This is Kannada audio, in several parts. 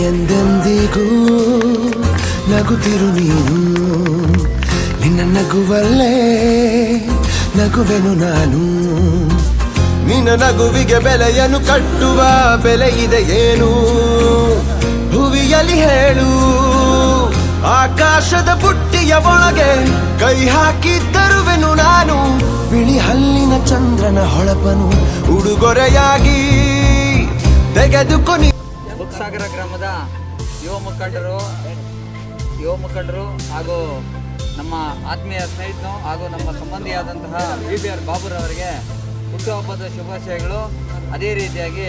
ಎಂದೆಂದಿಗೂ ನಗುತ್ತಿರು ನೀನು. ನಿನ್ನ ನಗುವಲ್ಲೇ ನಗುವೆನು ನಾನು. ನಿನ್ನ ನಗುವಿಗೆ ಬೆಲೆಯನ್ನು ಕಟ್ಟುವ ಬೆಲೆ ಇದೆ ಏನು? ಹೇಳು. ಆಕಾಶದ ಬುಟ್ಟಿಯ ಒಳಗೆ ಕೈ ಹಾಕಿ ತರುವೆನು ನಾನು. ಬಿಳಿ ಹಲ್ಲಿನ ಚಂದ್ರನ ಹೊಳಪನು ಉಡುಗೊರೆಯಾಗಿ ತೆಗೆದುಕೊನಿ ಬುಕ್ಸಾಗರ ಗ್ರಾಮದ ಯುವ ಮುಖಂಡರು ಯುವ ಮುಖಂಡರು ಹಾಗೂ ನಮ್ಮ ಆತ್ಮೀಯ ಸ್ನೇಹಿತನು ಹಾಗೂ ನಮ್ಮ ಸಂಬಂಧಿಯಾದಂತಹ ಬಿ ಬಿ ಆರ್ ಬಾಬುರವರಿಗೆ ಹುಟ್ಟುಹಬ್ಬದ ಶುಭಾಶಯಗಳು. ಅದೇ ರೀತಿಯಾಗಿ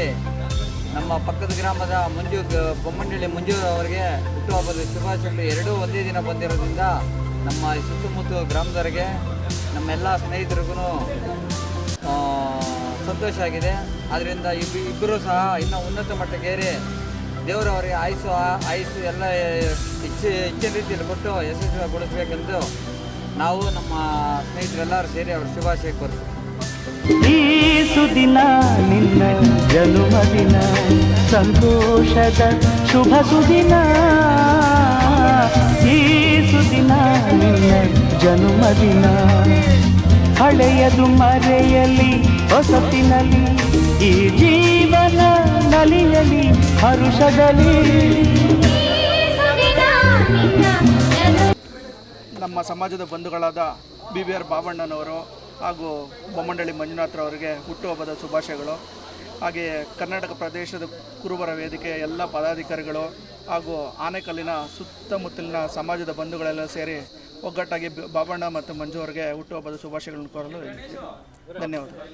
ನಮ್ಮ ಪಕ್ಕದ ಗ್ರಾಮದ ಮಂಜು ಬೊಮ್ಮಂಡಳ್ಳಿ ಬೊಮ್ಮನಹಳ್ಳಿ ಮಂಜು ಅವರಿಗೆ ಹುಟ್ಟುಹಬ್ಬದ ಶುಭಾಶಯಗಳು. ಎರಡೂ ಒಂದೇ ದಿನ ಬಂದಿರೋದ್ರಿಂದ ನಮ್ಮ ಸುತ್ತಮುತ್ತ ಗ್ರಾಮದವರಿಗೆ ನಮ್ಮೆಲ್ಲ ಸ್ನೇಹಿತರಿಗೂ ಸಂತೋಷ ಆಗಿದೆ. ಆದ್ದರಿಂದ ಇಬ್ಬ ಇಬ್ಬರು ಸಹ ಇನ್ನೂ ಉನ್ನತ ಮಟ್ಟಕ್ಕೇರಿ ದೇವರವರಿಗೆ ಆಯುಸು ಆ- ಆಯುಸ್ಸು ಎಲ್ಲ ಹೆಚ್ಚು ಹೆಚ್ಚಿನ ರೀತಿಯಲ್ಲಿ ಕೊಟ್ಟು ಯಶಸ್ವಿಗೊಳಿಸಬೇಕೆಂದು ನಾವು ನಮ್ಮ ಸ್ನೇಹಿತರೆಲ್ಲರೂ ಸೇರಿ ಅವರು ಶುಭಾಶಯ ಕೋರ್ತೀವಿ. ಈ ಸುದಿನ ಜನುಮದಿನ ಸಂತೋಷದ ಶುಭ ಸುದಿನ. ಈ ಸುದಿನ ನಿನ್ನ ಜನುಮದಿನ ಹಳೆಯದು ಮರೆಯಲಿ ಹೊಸತಿನಲ್ಲಿ ಈ ಜೀವನ ನಲಿಯಲಿ. ಹರುಷದಲ್ಲಿ. ನಮ್ಮ ಸಮಾಜದ ಬಂಧುಗಳಾದ ಬಿ ಬಿ ಆರ್ ಬಾಬಣ್ಣನವರು ಹಾಗೂ ಬೊಮ್ಮಂಡಳ್ಳಿ ಮಂಜುನಾಥ್ರವರಿಗೆ ಹುಟ್ಟುಹಬ್ಬದ ಶುಭಾಶಯಗಳು. ಹಾಗೆಯೇ ಕರ್ನಾಟಕ ಪ್ರದೇಶದ ಕುರುಬರ ವೇದಿಕೆಯ ಎಲ್ಲ ಪದಾಧಿಕಾರಿಗಳು ಹಾಗೂ ಆನೆಕಲ್ಲಿನ ಸುತ್ತಮುತ್ತಲಿನ ಸಮಾಜದ ಬಂಧುಗಳೆಲ್ಲ ಸೇರಿ ಒಗ್ಗಟ್ಟಾಗಿ ಬಾಬಣ್ಣ ಮತ್ತು ಮಂಜು ಅವರಿಗೆ ಹುಟ್ಟುಹಬ್ಬದ ಶುಭಾಶಯಗಳನ್ನು ಕೋರಲು ಧನ್ಯವಾದಗಳು.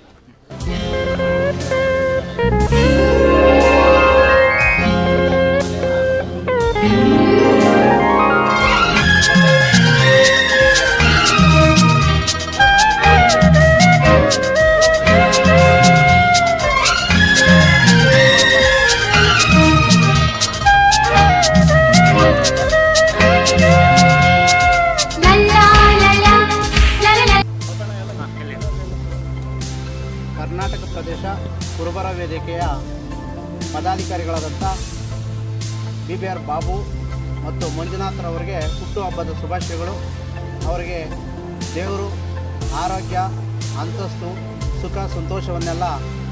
ಕರ್ನಾಟಕ ಪ್ರದೇಶ ಕುರುಬರ ವೇದಿಕೆಯ ಪದಾಧಿಕಾರಿಗಳಾದಂಥ ಬಿ ಬಿ ಆರ್ ಬಾಬು ಮತ್ತು ಮಂಜುನಾಥ್ರವರಿಗೆ ಹುಟ್ಟುಹಬ್ಬದ ಶುಭಾಶಯಗಳು. ಅವರಿಗೆ ದೇವರು, ಆರೋಗ್ಯ, ಅಂತಸ್ತು, ಸುಖ, ಸಂತೋಷವನ್ನೆಲ್ಲ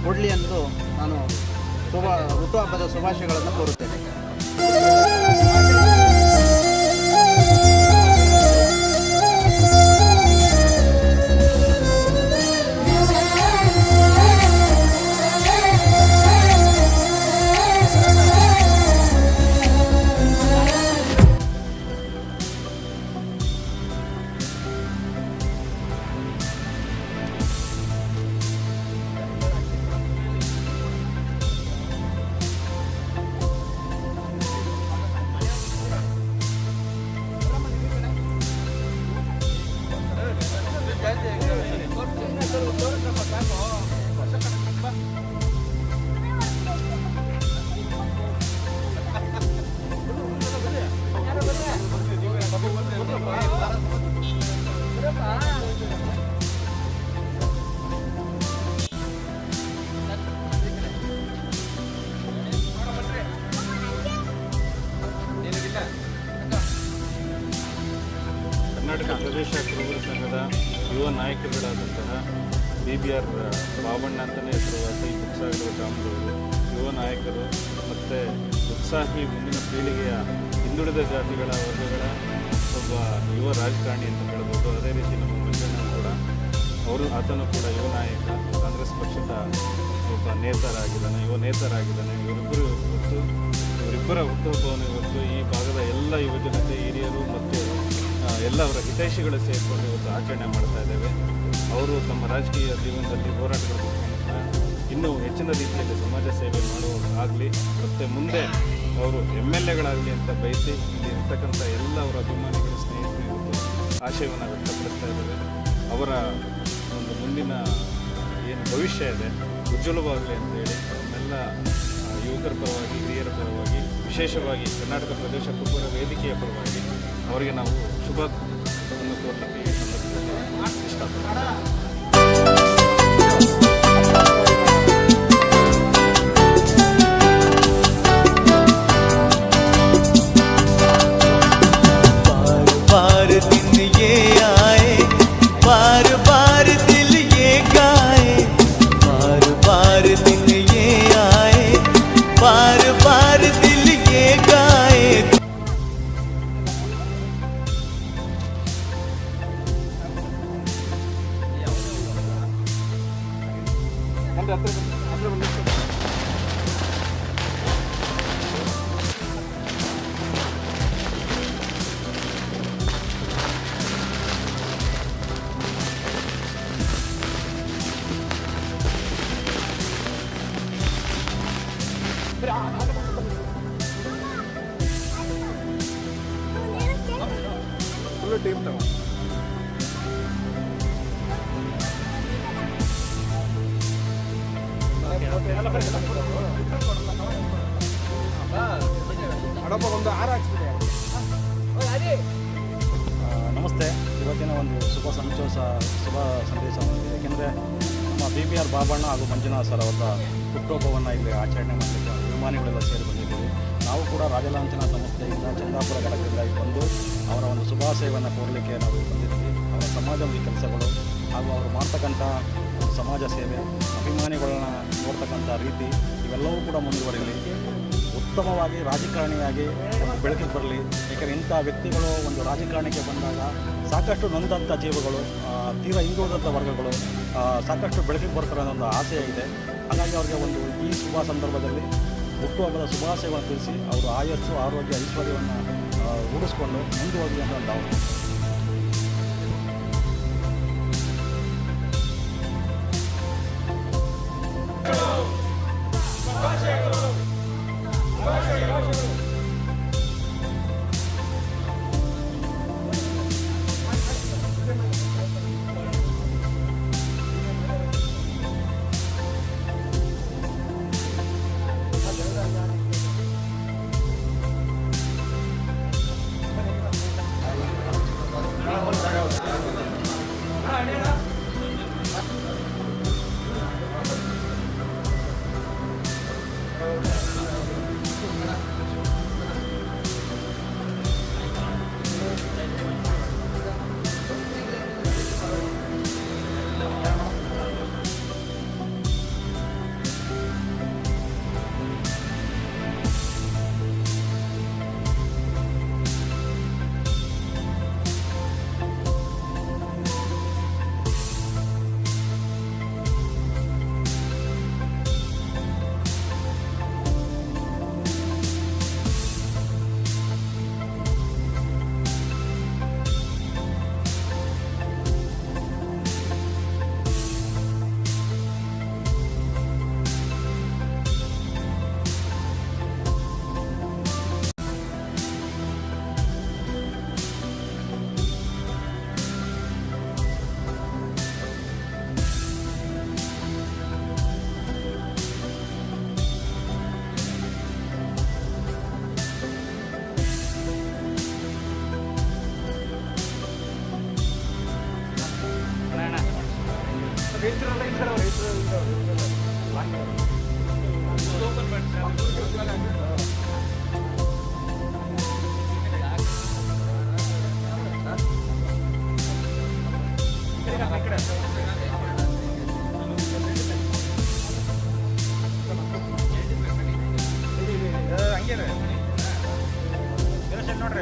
ಕೊಡಲಿ ಎಂದು ನಾನು ಶುಭ ಹುಟ್ಟುಹಬ್ಬದ ಶುಭಾಶಯಗಳನ್ನು ಕೋರುತ್ತೇನೆ. ನಾಯಕರು ಮತ್ತು ಉತ್ಸಾಹಿ ಮುಂದಿನ ಪೀಳಿಗೆಯ ಹಿಂದುಳಿದ ಜಾತಿಗಳ ವರ್ಗಗಳ ಒಬ್ಬ ಯುವ ರಾಜಕಾರಣಿ ಅಂತ ಹೇಳ್ಬೋದು. ಅದೇ ರೀತಿ ನಮ್ಮ ಮಂಜಣ್ಣ ಕೂಡ, ಅವರು ಆತನು ಕೂಡ ಯುವ ನಾಯಕ, ಕಾಂಗ್ರೆಸ್ ಪಕ್ಷದ ಒಬ್ಬ ನೇತರಾಗಿದ್ದಾನೆ, ಯುವ ನೇತರಾಗಿದ್ದಾನೆ. ಇವರಿಬ್ಬರು ಇವತ್ತು, ಇವರಿಬ್ಬರ ಹುಟ್ಟುಹಬ್ಬವನ್ನು ಇವತ್ತು ಈ ಭಾಗದ ಎಲ್ಲ ಯುವಜನತೆ ಹಿರಿಯರು ಮತ್ತು ಎಲ್ಲ ಅವರ ಹಿತೈಷಿಗಳು ಸೇರಿಕೊಂಡು ಇವತ್ತು ಆಚರಣೆ ಮಾಡ್ತಾ ಇದ್ದೇವೆ. ಅವರು ತಮ್ಮ ರಾಜಕೀಯ ಜೀವನದಲ್ಲಿ ಹೋರಾಟಗಳ ಇನ್ನೂ ಹೆಚ್ಚಿನ ರೀತಿಯಲ್ಲಿ ಸಮಾಜ ಸೇವೆ ಮಾಡುವಾಗಲಿ ಮತ್ತು ಮುಂದೆ ಅವರು ಎಂ ಎಲ್ ಎಗಳಾಗಲಿ ಅಂತ ಬಯಸಿ ಇಲ್ಲಿ ಇರ್ತಕ್ಕಂಥ ಎಲ್ಲ ಅವರ ಅಭಿಮಾನಿಗಳು ಸ್ನೇಹಿತರು ಇವತ್ತು ಆಶಯವನ್ನು ವ್ಯಕ್ತಪಡಿಸ್ತಾ ಇದ್ದಾರೆ. ಅವರ ಒಂದು ಮುಂದಿನ ಏನು ಭವಿಷ್ಯ ಇದೆ ಉಜ್ವಲವಾಗಲಿ ಅಂತೇಳಿ ಆ, ಯುವಕರ ಪರವಾಗಿ ಹಿರಿಯರ ಪರವಾಗಿ ವಿಶೇಷವಾಗಿ ಕರ್ನಾಟಕ ಪ್ರದೇಶ ಕುಟುಂಬ ವೇದಿಕೆಯ ಪರವಾಗಿ ಅವರಿಗೆ ನಾವು ಶುಭ ಕೋರ್ಲಿಕ್ಕೆ ಈ ಸಂತೋಷ, ಶುಭ ಸಂದೇಶ ಯಾಕೆಂದರೆ ಏಕೆಂದರೆ ನಮ್ಮ ಬಿ ಬಿ ಆರ್ ಬಾಬಣ್ಣ ಹಾಗೂ ಮಂಜುನಾಥ್ ಸರ್ ಅವರ ಹುಟ್ಟುಹಬ್ಬವನ್ನು ಇಲ್ಲಿ ಆಚರಣೆ ಮಾಡಲಿಕ್ಕೆ ಅಭಿಮಾನಿಗಳೆಲ್ಲ ಸೇರಿ ಬಂದಿದ್ದೀವಿ. ನಾವು ಕೂಡ ರಾಜಲಾಂಛನ ಸಂಸ್ಥೆಯಿಂದ ಚಂದಾಪುರ ಘಟಕದಿಂದ ಬಂದು ಅವರ ಒಂದು ಶುಭಾಶಯವನ್ನು ಕೋರಲಿಕ್ಕೆ ನಾವು ಬಂದಿದ್ದೀವಿ. ಅವರ ಸಮಾಜಮುಖಿ ಕೆಲಸಗಳು ಹಾಗೂ ಅವರು ಮಾಡ್ತಕ್ಕಂಥ ಸಮಾಜ ಸೇವೆ, ಅಭಿಮಾನಿಗಳನ್ನ ನೋಡ್ತಕ್ಕಂಥ ರೀತಿ ಇವೆಲ್ಲವೂ ಕೂಡ ಮುಂದುವರಿಯಲಿ ಉತ್ತಮವಾಗಿ ರಾಜಕಾರಣಿಯಾಗಿ ಒಂದು ಬೆಳಕಿಗೆ ಬರಲಿ. ಏಕೆಂದರೆ ಇಂಥ ವ್ಯಕ್ತಿಗಳು ಒಂದು ರಾಜಕಾರಣಕ್ಕೆ ಬಂದಾಗ ಸಾಕಷ್ಟು ನೊಂದಂಥ ಜೀವಗಳು ತೀರಾ ಹಿಂದುಳಿದಂಥ ವರ್ಗಗಳು ಸಾಕಷ್ಟು ಬೆಳಕಿಗೆ ಬರ್ತಾರೆ ಅನ್ನೋ ಒಂದು ಇದೆ. ಹಾಗಾಗಿ ಅವರಿಗೆ ಒಂದು ಈ ಶುಭ ಸಂದರ್ಭದಲ್ಲಿ ಹುಟ್ಟುಹಬ್ಬದ ಶುಭಾಶಯಗಳನ್ನು ತಿಳಿಸಿ, ಅವರು ಆಯಸ್ಸು, ಆರೋಗ್ಯ, ಐಶ್ವರ್ಯವನ್ನು ರೂಢಿಸ್ಕೊಂಡು ಮುಂದುವರಲಿ ಅಂತ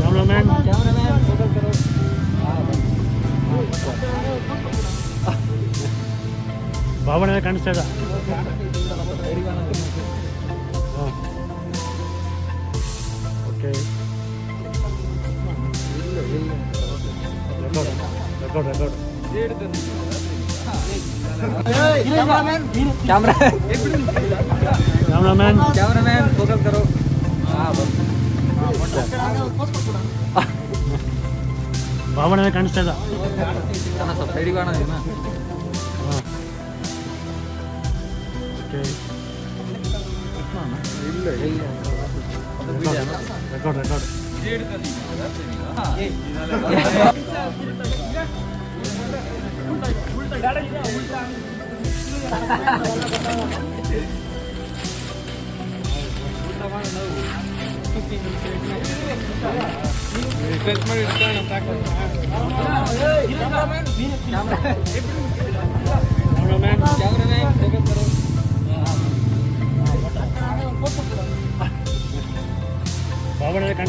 Cameraman. Cameraman. ಭಾವನೆ ಕಾಣಿಸ್ತಾ ಇದೆ record record record camera cameraman cameraman focus ಕರೋ ಭಾವನೆ ಕಾಣಿಸ್ತಾ ಇದೆ ಸ್ವಲ್ಪ ಸೈಡಿಗೆ okay record record cameraman cameraman focus ಕರೋ ಭಾವನೆ ಕಾಣಿಸ್ತಾ ಇದೆ ಊಟ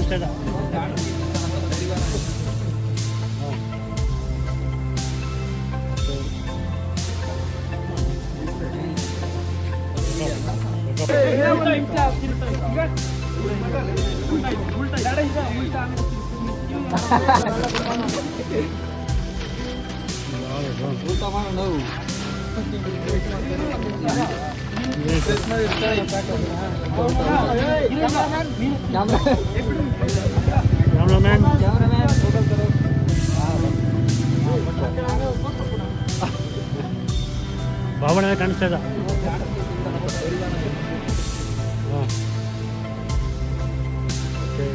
ಮಾಡ ನಾವು ಕ್ಯಾಮ್ರಾಮ್ಯಾನ್ ಕ್ಯಾಮ್ರಾಮ್ಯಾನ್ ಫೋಕಸ್ ಕರೋ ಭಾವನೆ ಕಾಣಿಸ್ತಾ ಇದೆ. ಹಾಂ. Okay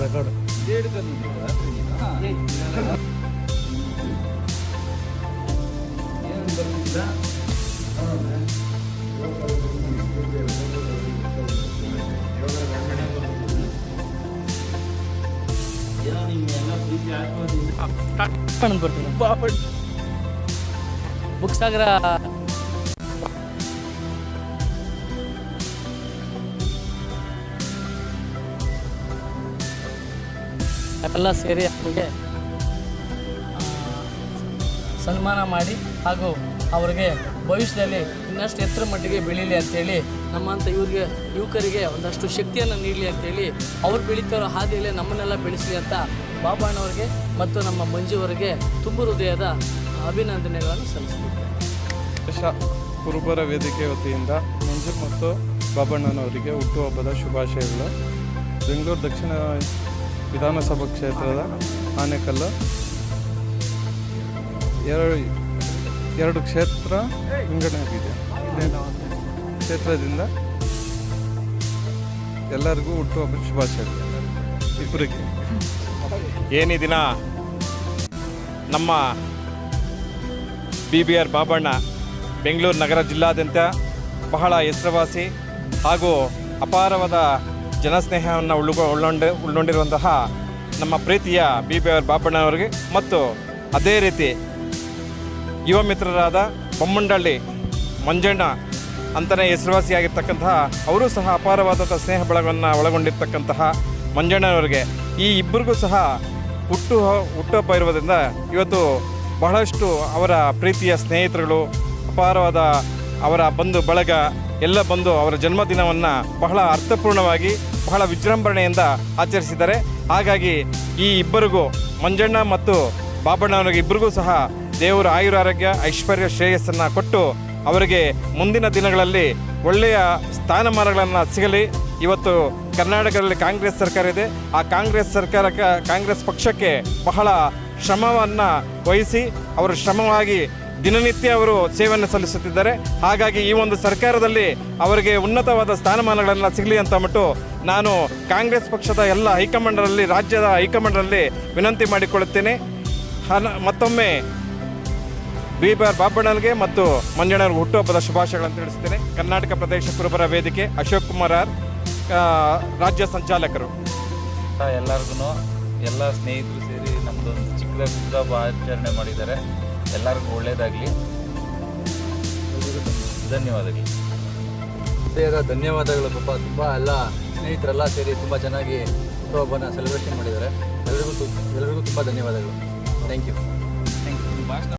record record record book ಸಾಗರ ಎಲ್ಲ ಸೇರಿ ಅವರಿಗೆ ಆ, ಸನ್ಮಾನ ಮಾಡಿ ಹಾಗೂ ಅವರಿಗೆ ಭವಿಷ್ಯದಲ್ಲಿ ಇನ್ನಷ್ಟು ಎತ್ತರ ಮಟ್ಟಿಗೆ ಬೆಳೀಲಿ ಅಂತೇಳಿ ನಮ್ಮಂಥ ಇವ್ರಿಗೆ, ಯುವಕರಿಗೆ ಒಂದಷ್ಟು ಶಕ್ತಿಯನ್ನು ನೀಡಲಿ ಅಂತೇಳಿ ಅವ್ರು ಬೆಳೀತಾರೋ ಹಾದಿಯಲ್ಲೇ ನಮ್ಮನ್ನೆಲ್ಲ ಬೆಳೆಸಲಿ ಅಂತ ಬಾಬಣ್ಣವ್ರಿಗೆ ಮತ್ತು ನಮ್ಮ ಮಂಜುವರಿಗೆ ತುಂಬ ಹೃದಯದ ಅಭಿನಂದನೆಗಳನ್ನು ಸಲ್ಲಿಸ್ತೀವಿ ಕುರುಬರ ವೇದಿಕೆ ವತಿಯಿಂದ ಮಂಜು ಮತ್ತು ಬಾಬಣ್ಣನವರಿಗೆ ಹುಟ್ಟುಹಬ್ಬದ ಶುಭಾಶಯಗಳು. ಬೆಂಗಳೂರು ದಕ್ಷಿಣ ವಿಧಾನಸಭಾ ಕ್ಷೇತ್ರದ ಆನೆಕಲ್ಲು ಎರಡು ಎರಡು ಕ್ಷೇತ್ರ ವಿಂಗಡಣೆ ಆಗಿದೆ ಕ್ಷೇತ್ರದಿಂದ ಎಲ್ಲರಿಗೂ ಹುಟ್ಟುಹಬ್ಬದ ಶುಭಾಶಯಗಳು ಇಬ್ಬರಿಗೆ. ಏನಿ ದಿನ ನಮ್ಮ B B R Babanna Bengaluru ನಗರ ಜಿಲ್ಲಾದ್ಯಂತ ಬಹಳ ಹೆಸರುವಾಸಿ ಹಾಗೂ ಅಪಾರವಾದ ಜನಸ್ನೇಹವನ್ನು ಉಳ್ಳು ಉಳ್ಳೊಂಡು ಉಳ್ಳೊಂಡಿರುವಂತಹ ನಮ್ಮ ಪ್ರೀತಿಯ ಬಿ ಬಿ ಆರ್ ಬಾಬಣ್ಣವರಿಗೆ ಮತ್ತು ಅದೇ ರೀತಿ ಯುವ ಮಿತ್ರರಾದ ಬೊಮ್ಮಂಡಳ್ಳಿ ಮಂಜಣ್ಣ ಅಂತಲೇ ಹೆಸರುವಾಸಿಯಾಗಿರ್ತಕ್ಕಂತಹ ಅವರು ಸಹ ಅಪಾರವಾದಂಥ ಸ್ನೇಹ ಬಳಗವನ್ನು ಒಳಗೊಂಡಿರ್ತಕ್ಕಂತಹ ಮಂಜಣ್ಣನವರಿಗೆ ಈ ಇಬ್ಬರಿಗೂ ಸಹ ಹುಟ್ಟು ಹುಟ್ಟಪ್ಪ ಇರುವುದರಿಂದ ಇವತ್ತು ಬಹಳಷ್ಟು ಅವರ ಪ್ರೀತಿಯ ಸ್ನೇಹಿತರುಗಳು, ಅಪಾರವಾದ ಅವರ ಬಂಧು ಬಳಗ ಎಲ್ಲ ಬಂದು ಅವರ ಜನ್ಮದಿನವನ್ನು ಬಹಳ ಅರ್ಥಪೂರ್ಣವಾಗಿ, ಬಹಳ ವಿಜೃಂಭಣೆಯಿಂದ ಆಚರಿಸಿದ್ದಾರೆ. ಹಾಗಾಗಿ ಈ ಇಬ್ಬರಿಗೂ, ಮಂಜಣ್ಣ ಮತ್ತು ಬಾಬಣ್ಣವರಿಗೆ ಇಬ್ಬರಿಗೂ ಸಹ ದೇವರ ಆಯುರ ಆರೋಗ್ಯ, ಐಶ್ವರ್ಯ ಶ್ರೇಯಸ್ಸನ್ನು ಕೊಟ್ಟು ಅವರಿಗೆ ಮುಂದಿನ ದಿನಗಳಲ್ಲಿ ಒಳ್ಳೆಯ ಸ್ಥಾನಮಾನಗಳನ್ನು ಸಿಗಲಿ. ಇವತ್ತು ಕರ್ನಾಟಕದಲ್ಲಿ ಕಾಂಗ್ರೆಸ್ ಸರ್ಕಾರ ಇದೆ. ಆ ಕಾಂಗ್ರೆಸ್ ಸರ್ಕಾರಕ್ಕೆ ಕಾಂಗ್ರೆಸ್ ಪಕ್ಷಕ್ಕೆ ಬಹಳ ಶ್ರಮವನ್ನು ವಹಿಸಿ, ಅವರು ಶ್ರಮವಾಗಿ ದಿನನಿತ್ಯ ಅವರು ಸೇವೆಯನ್ನು ಸಲ್ಲಿಸುತ್ತಿದ್ದಾರೆ. ಹಾಗಾಗಿ ಈ ಒಂದು ಸರ್ಕಾರದಲ್ಲಿ ಅವರಿಗೆ ಉನ್ನತವಾದ ಸ್ಥಾನಮಾನಗಳನ್ನು ಸಿಗಲಿ ಅಂತ ಅಂದ್ಬಿಟ್ಟು ನಾನು ಕಾಂಗ್ರೆಸ್ ಪಕ್ಷದ ಎಲ್ಲ ಹೈಕಮಾಂಡರಲ್ಲಿ, ರಾಜ್ಯದ ಹೈಕಮಾಂಡರಲ್ಲಿ ವಿನಂತಿ ಮಾಡಿಕೊಳ್ಳುತ್ತೇನೆ. ಮತ್ತೊಮ್ಮೆ ಬಿ ಬಿ ಆರ್ ಬಾಬಣ್ಣನಿಗೆ ಮತ್ತು ಮಂಜಣ್ಣವ್ರಿಗೆ ಹುಟ್ಟುಹಬ್ಬದ ಶುಭಾಶಯಗಳನ್ನು ತಿಳಿಸ್ತೇನೆ ಕರ್ನಾಟಕ ಪ್ರದೇಶ ಕುರುಬರ ವೇದಿಕೆ ಅಶೋಕ್ ಕುಮಾರ್ ಆರ್ ರಾಜ್ಯ ಸಂಚಾಲಕರು. ಎಲ್ಲರಿಗೂ ಎಲ್ಲ ಸ್ನೇಹಿತರು ಸೇರಿ ನಮ್ಮದೊಂದು ಚಿಕ್ಕದಾಗಿ ಹುಟ್ಟುಹಬ್ಬ ಆಚರಣೆ ಮಾಡಿದ್ದಾರೆ. ಎಲ್ಲರಿಗೂ ಒಳ್ಳೆಯದಾಗಲಿ ಧನ್ಯವಾದಗಳು. ಹೃದಯದ ಧನ್ಯವಾದಗಳು ತುಂಬ ತುಂಬ ಎಲ್ಲ ಸ್ನೇಹಿತರೆಲ್ಲ ಸೇರಿ ತುಂಬ ಚೆನ್ನಾಗಿ ಹುಟ್ಟುಹಬ್ಬನ ಸೆಲೆಬ್ರೇಷನ್ ಮಾಡಿದ್ದಾರೆ. ಎಲ್ಲರಿಗೂ ಎಲ್ಲರಿಗೂ ಎಲ್ರಿಗೂ ತುಂಬ ಧನ್ಯವಾದಗಳು. Thank you thank you